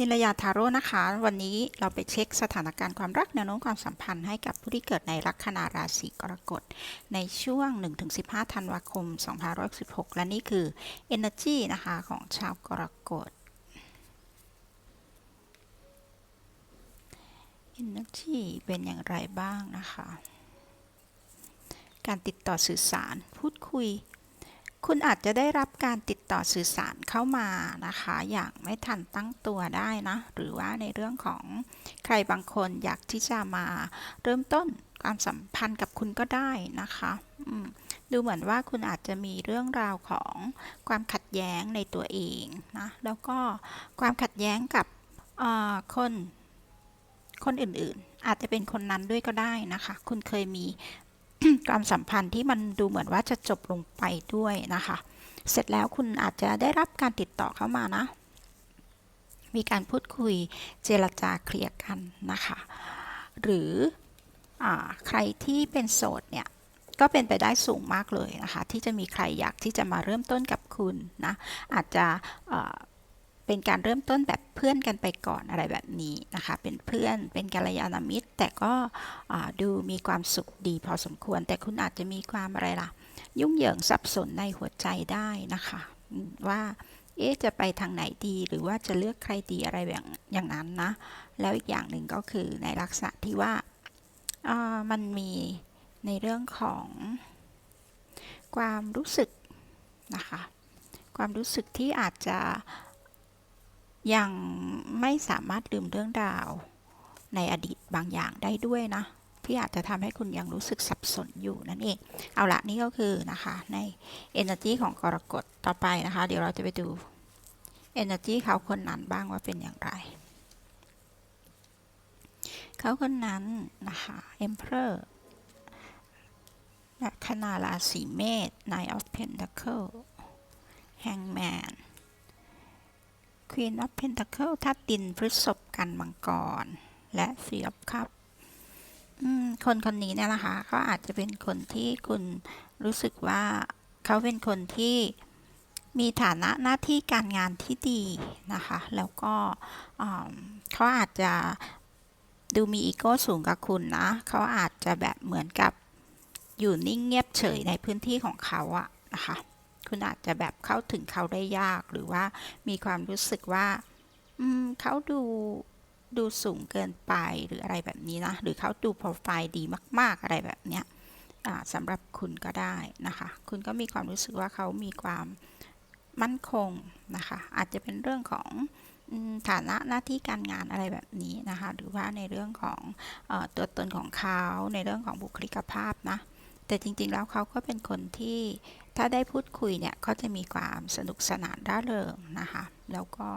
นิลยาทาโร่นะคะ วันนี้เราไปเช็คสถานการณ์ความรักแนวโน้มความสัมพันธ์ให้กับผู้ที่เกิดในลัคนาราศีกรกฎในช่วง 1-15 ธันวาคม 2516และนี่คือ Energy นะคะของชาวกรกฎ Energy เป็นอย่างไรบ้างนะคะ การติดต่อสื่อสารพูดคุย คุณอาจจะได้รับการติดต่อสื่อสารเข้ามานะคะ อย่างไม่ทันตั้งตัวได้นะ หรือว่าในเรื่องของใครบางคนอยากที่จะมาเริ่มต้นความสัมพันธ์กับคุณก็ได้นะคะดูเหมือนว่าคุณอาจจะมีเรื่องราวของความขัดแย้งในตัวเองนะ แล้วก็ความขัดแย้งกับคนคนอื่นๆ อาจจะเป็นคนนั้นด้วยก็ได้นะคะ คุณเคยมี ความสัมพันธ์ที่มันดูเหมือนว่าจะจบลงไปด้วยนะคะ เสร็จแล้วคุณอาจจะได้รับการติดต่อเข้ามานะ มีการพูดคุยเจรจาเคลียร์กันนะคะ หรืออใครที่เป็นโสดเนี่ยก็เป็นไปได้สูงมากเลยนะคะ ที่จะมีใครอยากที่จะมาเริ่มต้นกับคุณนะอาจจะ เป็นการเริ่มต้นแบบเพื่อนกันไปก่อนอะไรแบบนี้นะคะ เป็นเพื่อนเป็นกัลยาณมิตร แต่ก็ดูมีความสุขดีพอสมควร แต่คุณอาจจะมีความอะไรล่ะ ยุ่งเหยิงสับสนในหัวใจได้นะคะ ว่าเอ๊ะจะไปทางไหนดีหรือว่าจะเลือกใครดีอะไรแบบอย่างนั้นนะ แล้วอีกอย่างหนึ่งก็คือในลักษณะที่ว่ามันมีในเรื่องของความรู้สึกนะคะ ความรู้สึกที่อาจจะ ยังไม่สามารถลืมเรื่องราวในอดีตบางอย่างได้ด้วยนะ ที่อาจจะทำให้คุณยังรู้สึกสับสนอยู่นั่นเอง เอาละนี่ก็คือนะคะใน Energy ของกรกฎต่อไปนะคะ เดี๋ยวเราจะไปดู Energy เขาคนนั้นบ้างว่าเป็นอย่างไรเขาคนนั้นนะคะ Emperor ลัคนาราศีเมษ Nine of Pentacle Hangman Queen of Pentacle ทัดดินพฤษภกันมังกร และ Three of Cups อืมคนคนนี้เนี่ยนะคะก็อาจจะเป็นคนที่คุณรู้สึกว่าเขาเป็นคนที่มีฐานะหน้าที่การงานที่ดีนะคะ แล้วก็เขาอาจจะดูมีอีโก้สูงกับคุณนะ เขาอาจจะแบบเหมือนกับอยู่นิ่งเงียบเฉยในพื้นที่ของเขาอะนะคะ คุณอาจจะแบบเข้าถึงเขาได้ยากหรือว่ามีความรู้สึกว่า อืมเขาดูดูสูงเกินไปหรืออะไรแบบนี้นะ หรือเขาดูโปรไฟล์ดีมาก ๆ อะไรแบบเนี้ยสำหรับคุณก็ได้นะคะ คุณก็มีความรู้สึกว่าเขามีความมั่นคงนะคะ อาจจะเป็นเรื่องของฐานะหน้าที่การงานอะไรแบบนี้นะคะ หรือว่าในเรื่องของอตัวตนของเขาในเรื่องของบุคลิกภาพนะ แต่จริงๆแล้วเขาก็เป็นคนที่ ถ้าได้พูดคุยเนี่ยเขาจะมีความสนุกสนานร่าเริงนะคะ แล้วก็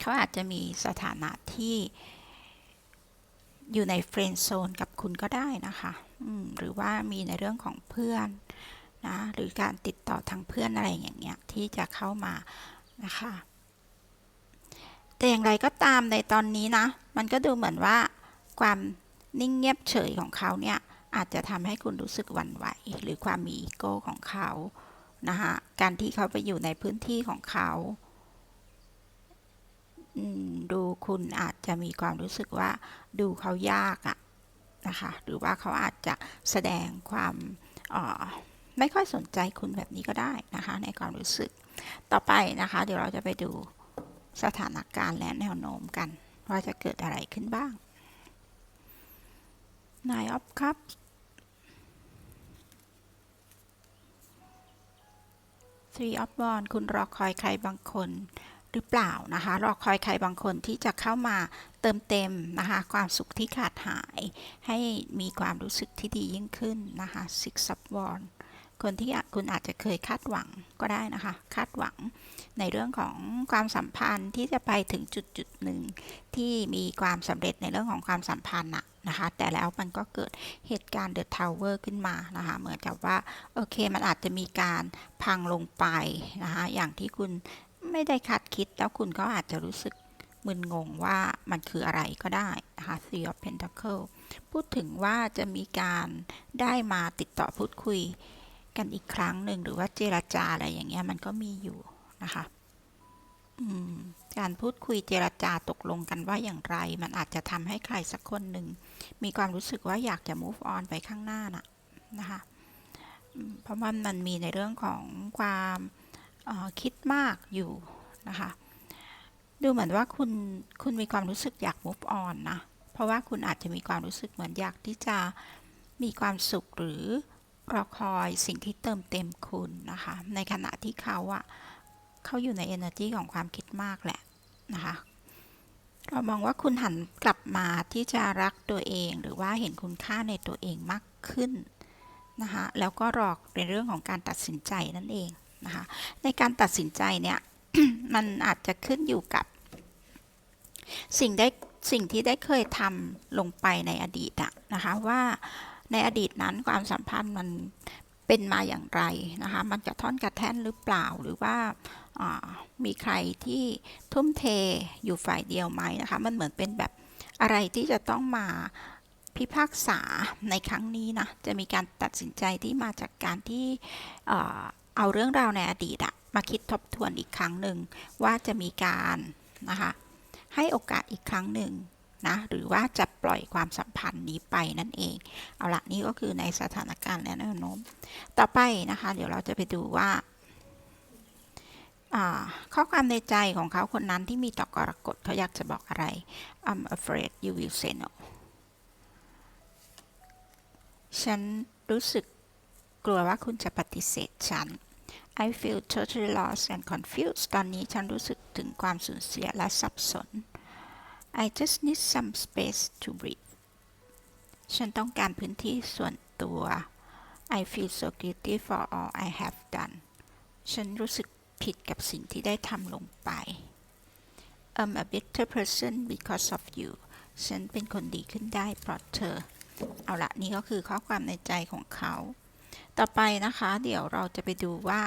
เขาอาจจะมีสถานะที่อยู่ในเฟรนด์โซนกับคุณก็ได้นะคะหรือว่ามีในเรื่องของเพื่อนนะหรือการติดต่อทางเพื่อนอะไรอย่างเงี้ยที่จะเข้ามานะคะแต่อย่างไรก็ตามในตอนนี้นะ มันก็ดูเหมือนว่าความนิ่งเงียบเฉยของเขาเนี่ย อาจจะทำให้คุณรู้สึกหวั่นไหว หรือความมีอีโก้ของเขานะคะการที่เขาไปอยู่ในพื้นที่ของเขาดูคุณอาจจะมีความรู้สึกว่าดูเขายากอะนะคะ หรือว่าเขาอาจจะแสดงความออไม่ค่อยสนใจคุณแบบนี้ก็ได้นะคะ ในความรู้สึกต่อไปนะคะ เดี๋ยวเราจะไปดูสถานการณ์และแนวโน้มกัน ว่าจะเกิดอะไรขึ้นบ้าง Nine of Cups Three of Wands คุณรอคอยใครบางคนหรือเปล่านะคะ รอคอยใครบางคนที่จะเข้ามาเติมเต็มนะคะ ความสุขที่ขาดหาย ให้มีความรู้สึกที่ดียิ่งขึ้นนะคะ Six of Wands คนที่คุณอาจจะเคยคาดหวังก็ได้นะคะ คาดหวังในเรื่องของความสัมพันธ์ที่จะไปถึงจุดจุดหนึ่งที่มีความสำเร็จในเรื่องของความสัมพันธ์อะนะคะ แต่แล้วมันก็เกิดเหตุการณ์ The Tower ขึ้นมานะคะ เหมือนกับว่าโอเคมันอาจจะมีการพังลงไปนะคะอย่างที่คุณไม่ได้คาดคิดแล้วคุณก็อาจจะรู้สึกมึนงงว่ามันคืออะไรก็ได้นะคะ Three of Pentacle พูดถึงว่าจะมีการได้มาติดต่อพูดคุย กันอีกครั้งหนึ่งหรือว่าเจรจาอะไรอย่างเงี้ยมันก็มีอยู่นะคะการพูดคุยเจรจาตกลงกันว่าอย่างไร มันอาจจะทำให้ใครสักคนหนึ่ง มีความรู้สึกว่าอยากจะ move on ไปข้างหน้าน่ะนะคะเพราะว่ามันมีในเรื่องของความออคิดมากอยู่นะคะ ดูเหมือนว่าคุณคุณมีความรู้สึกอยาก move on นะ เพราะว่าคุณอาจจะมีความรู้สึกเหมือนอยากที่จะมีความสุขหรือ รอคอยสิ่งที่เติมเต็มคุณนะคะ ในขณะที่เขาอะเขาอยู่ใน energy ของความคิดมากแหละนะคะเรามองว่าคุณหันกลับมาที่จะรักตัวเองหรือว่าเห็นคุณค่าในตัวเองมากขึ้นนะคะแล้วก็รอกในเรื่องของการตัดสินใจนั่นเองนะคะในการตัดสินใจเนี่ยมันอาจจะขึ้นอยู่กับ สิ่งได้สิ่งที่ได้เคยทำลงไปในอดีตอะนะคะว่า ในอดีตนั้นความสัมพันธ์มันเป็นมาอย่างไรนะคะ มันกระท่อนกระแท่นหรือเปล่าหรือว่ามีใครที่ทุ่มเทอยู่ฝ่ายเดียวไหมนะคะ มันเหมือนเป็นแบบอะไรที่จะต้องมาพิพากษาในครั้งนี้นะ จะมีการตัดสินใจที่มาจากการที่เอ่อเอาเรื่องราวในอดีตอะมาคิดทบทวนอีกครั้งหนึ่งว่าจะมีการนะคะให้โอกาสอีกครั้งหนึ่ง นะหรือว่าจะปล่อยความสัมพันธ์นี้ไปนั่นเอง เอาละนี่ก็คือในสถานการณ์และแนวโน้ม ต่อไปนะคะ เดี๋ยวเราจะไปดูว่าข้อความในใจของเขาคนนั้นที่มีต่อกรกฎเขาอยากจะบอกอะไร I'm afraid you will say no ฉันรู้สึกกลัวว่าคุณจะปฏิเสธฉัน I feel totally lost and confused ตอนนี้ฉันรู้สึกถึงความสูญเสียและสับสน I just need some space to breathe ฉันต้องการพื้นที่ส่วนตัว I feel so guilty for all I have done ฉันรู้สึกผิดกับสิ่งที่ได้ทำลงไป I'm a better person because of you ฉันเป็นคนดีขึ้นได้เพราะเธอ เอาละนี่ก็คือข้อความในใจของเขา ต่อไปนะคะ เดี๋ยวเราจะไปดูว่า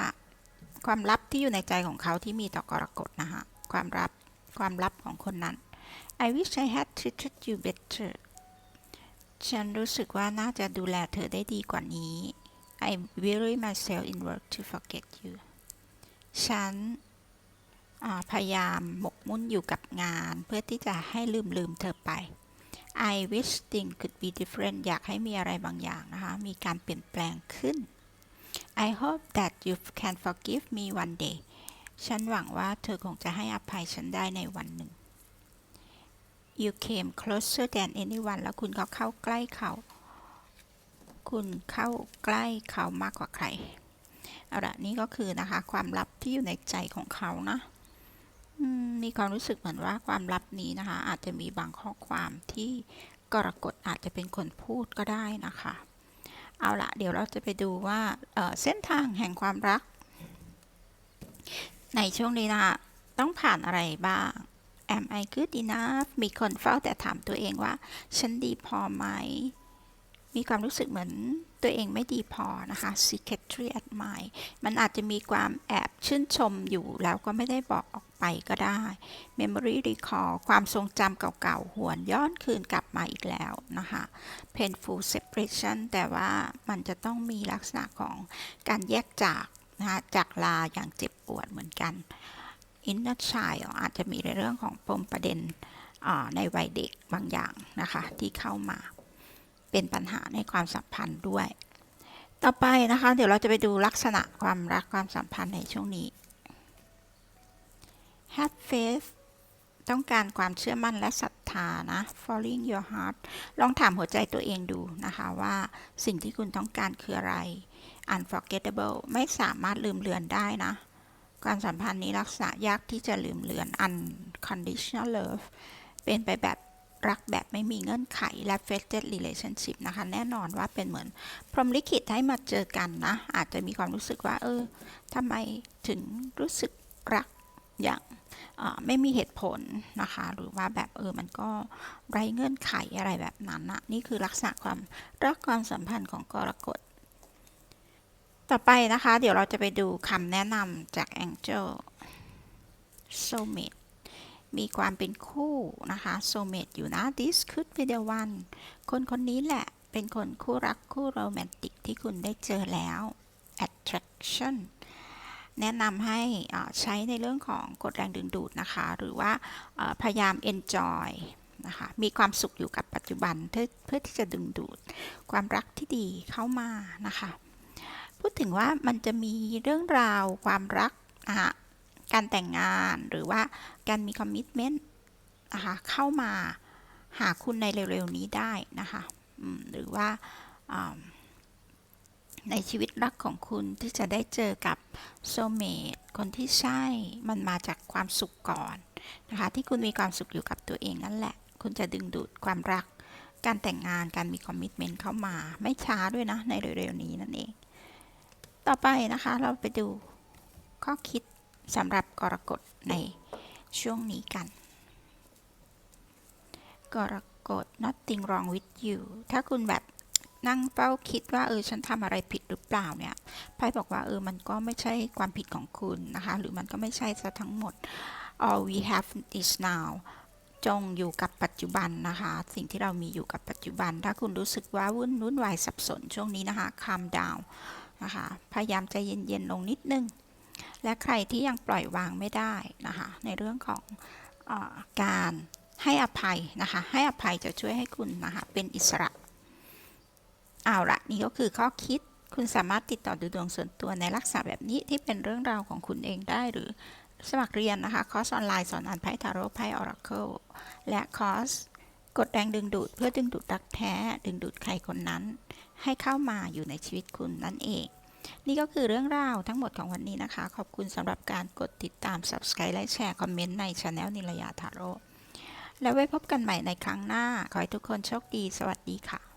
ความลับที่อยู่ในใจของเขาที่มีต่อกรกฎนะคะความลับความลับของคนนั้น I wish I had treated you better ฉันรู้สึกว่าน่าจะดูแลเธอได้ดีกว่านี้ I weary myself in work to forget you ฉันพยายามหมกมุ่นอยู่กับงาน เพื่อที่จะให้ลืมลืมเธอไป I wish things could be different อยากให้มีอะไรบางอย่างนะคะ มีการเปลี่ยนแปลงขึ้น I hope that you can forgive me one day ฉันหวังว่าเธอคงจะให้อภัยฉันได้ในวันหนึ่ง You came closer than anyone แล้วคุณก็เข้าใกล้เขา คุณเข้าใกล้เขามากกว่าใคร เอาละนี่ก็คือนะคะความลับที่อยู่ในใจของเขานะมีความรู้สึกเหมือนว่าความลับนี้นะคะ อาจจะมีบางข้อความที่กรกฎอาจจะเป็นคนพูดก็ได้นะคะ เอาละเดี๋ยวเราจะไปดูว่าเเส้นทางแห่งความรัก ในช่วงนี้นะคะต้องผ่านอะไรบ้าง Am I good enough มีคนเฝ้าแต่ถามตัวเองว่า ฉันดีพอไหม มีความรู้สึกเหมือนตัวเองไม่ดีพอนะคะ secretly admire มันอาจจะมีความแอบชื่นชมอยู่แล้วก็ไม่ได้บอกออกไปก็ได้ memory recall ความทรงจำเก่าๆ หวนย้อนคืนกลับมาอีกแล้วนะคะ painful separation แต่ว่ามันจะต้องมีลักษณะของการแยกจากนะคะจากลาอย่างเจ็บปวดเหมือนกัน inner child อาจจะมีในเรื่องของปมประเด็นในวัยเด็กบางอย่างนะคะ ที่เข้ามาเป็นปัญหาในความสัมพันธ์ด้วย ต่อไปนะคะ เดี๋ยวเราจะไปดูลักษณะความรักความสัมพันธ์ในช่วงนี้ have faith ต้องการความเชื่อมั่นและศรัทธานะ following your heart ลองถามหัวใจตัวเองดูนะคะว่าสิ่งที่คุณต้องการคืออะไร unforgettable ไม่สามารถลืมเลือนได้นะ ความสัมพันธ์นี้ลักษณะยากที่จะลืมเลือน unconditional love เป็นไปแบบรักแบบไม่มีเงื่อนไขและ fated relationship นะคะ แน่นอนว่าเป็นเหมือน พรหมลิขิตให้มาเจอกันนะ อาจจะมีความรู้สึกว่า เออทำไมถึงรู้สึกรักอย่างอ่าไม่มีเหตุผลนะคะ หรือว่าแบบเออมันก็ไรเงื่อนไขอะไรแบบนั้นนะนี่คือลักษณะความรักความสัมพันธ์ของกรกฎ ต่อไปนะคะ เดี๋ยวเราจะไปดูคำแนะนำจาก Angel Soulmate มีความเป็นคู่นะคะ Soulmate อยู่นะ This could be the one คนคนนี้แหละ เป็นคนคู่รักคู่โรแมนติกที่คุณได้เจอแล้ว Attraction แนะนำให้ใช้ในเรื่องของกฎแรงดึงดูดนะคะ หรือว่าพยายาม enjoy นะคะมีความสุขอยู่กับปัจจุบันเพื่อเพื่อที่จะดึงดูด ความรักที่ดีเข้ามานะคะ พูดถึงว่ามันจะมีเรื่องราวความรักนะคะการแต่งงานหรือว่าการมีคอมมิชเมนต์นะคะเข้ามาหาคุณในเร็วๆนี้ได้นะคะหรือว่าในชีวิตรักของคุณที่จะได้เจอกับโซเมตคนที่ใช่มันมาจากความสุขก่อนนะคะที่คุณมีความสุขอยู่กับตัวเองนั่นแหละ คุณจะดึงดูดความรัก การแต่งงานการมีคอมมิชเมนต์เข้ามา ไม่ช้าด้วยนะในเร็วๆนี้นั่นเอง ต่อไปนะคะเราไปดูข้อคิดสำหรับกรกฎในช่วงนี้กัน กรกฎ nothing wrong with you ถ้าคุณแบบนั่งเฝ้าคิดว่าเออฉันทำอะไรผิดหรือเปล่าเนี่ยไพ่บอกว่าเออมันก็ไม่ใช่ความผิดของคุณนะคะ หรือมันก็ไม่ใช่ซะทั้งหมด all we have is now จงอยู่กับปัจจุบันนะคะ สิ่งที่เรามีอยู่กับปัจจุบัน ถ้าคุณรู้สึกว่าวุ่นวุ่นวายสับสนช่วงนี้นะคะ calm down นะคะ พยายามใจเย็นๆลงนิดนึง และใครที่ยังปล่อยวางไม่ได้นะคะ ในเรื่องของออการให้อภัยนะคะ ให้อภัยจะช่วยให้คุณนะคะ เป็นอิสระ เอาละนี่ก็คือข้อคิด คุณสามารถติดต่อดูดวงส่วนตัวในลักษณะแบบนี้ที่เป็นเรื่องราวของคุณเองได้หรือสมัครเรียนนะคะ คอร์สออนไลน์สอนอ่านไพ่ทาโร่ไพ่ออราเคิลและคอร์ส กดแรงดึงดูดเพื่อดึงดูดรักแท้ ดึงดูดใครคนนั้น ให้เข้ามาอยู่ในชีวิตคุณนั่นเอง นี่ก็คือเรื่องราวทั้งหมดของวันนี้นะคะ ขอบคุณสำหรับการกดติดตาม subscribe และแชร์คอมเมนต์ในช anel นิรยาทาโร่แล้วไว้พบกันใหม่ในครั้งหน้า ขอให้ทุกคนโชคดี สวัสดีค่ะ